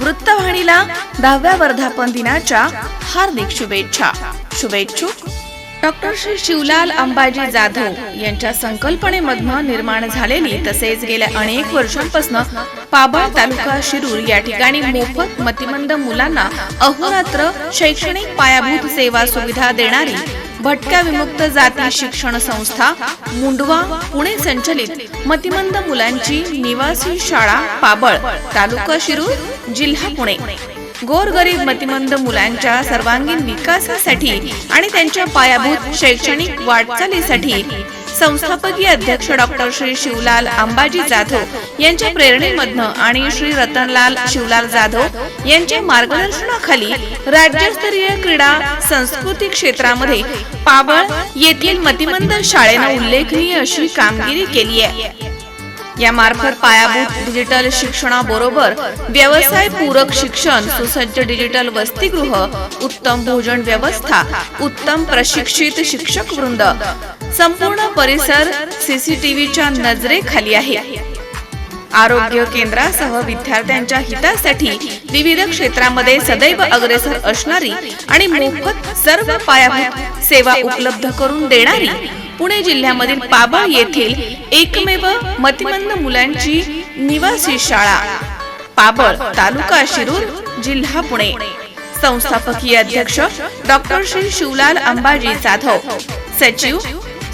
वृत्तवाहिनीला दहाव्या वर्धापन दिनाच्या हार्दिक शुभेच्छा. शुभेच्छुक डॉक्टर श्री शिवलाल अंबाजी जाधव यांच्या संकल्पनेमधनं निर्माण झालेली तसेच गेल्या अनेक वर्षांपासून पाबळ तालुका शिरूर या ठिकाणी मोफत मतिमंद मुलांना अहोरात्र शैक्षणिक पायाभूत सेवा सुविधा देणारी भटक्या विमुक्त जाती शिक्षण संस्था मुंडवा पुणे संचलित मतिमंद मुलांची निवासी शाळा पाबळ तालुका शिरूर जिल्हा पुणे. गोरगरीब मतिमंद मुलांच्या सर्वांगीण विकासासाठी आणि त्यांच्या पायाभूत शैक्षणिक वाटचालीसाठी संस्थापकीय अध्यक्ष डॉक्टर श्री शिवलाल अंबाजी जाधव यांच्या प्रेरणेमधनं आणि श्री रतनलाल शिवलाल जाधव यांच्या मार्गदर्शनाखाली राज्यस्तरीय क्रीडा संस्कृती क्षेत्रामध्ये पाबळ येथील मतिमंद शाळेनं उल्लेखनीय अशी कामगिरी केली आहे. यामार्फत पायाभूत डिजिटल शिक्षणाबरोबर व्यवसाय पूरक शिक्षण सुसज्ज डिजिटल वसतिगृह उत्तम भोजन व्यवस्था उत्तम प्रशिक्षित शिक्षक वृंद. संपूर्ण परिसर सीसीटीव्हीच्या नजरेखाली आहे. आरोग्य केंद्रासह विद्यार्थ्यांच्या हितासाठी विविध क्षेत्रामध्ये सदैव अग्रेसर असणारी आणि मोफत सर्व पायाभूत सेवा उपलब्ध करून देणारी पुणे जिल्ह्यामधील पाबळ येथील एकमेव मतिमंद मुलांची निवासी शाळा पाबळ तालुका शिरूर जिल्हा पुणे. संस्थापकीय अध्यक्ष डॉक्टर श्री शिवलाल अंबाजी जाधव सचिव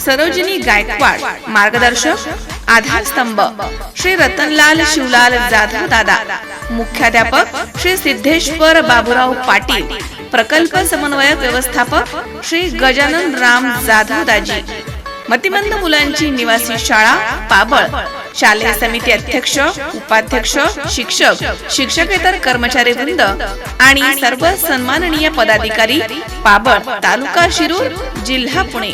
सरोजिनी गायकवाड मार्गदर्शक आधारस्तंभ श्री रतनलाल शिवलाल जाधव दादा मुख्याध्यापक श्री सिद्धेश्वर बाबूराव पाटील प्रकल्प समन्वयक व्यवस्थापक श्री गजानन राम जाधव दाजी मतिमंद मुलांची निवासी शाळा पाबळ. शालेय समिती अध्यक्ष उपाध्यक्ष शिक्षक शिक्षकेतर कर्मचारी वृंद आणि सर्व सन्माननीय पदाधिकारी पाबळ तालुका शिरूर जिल्हा पुणे.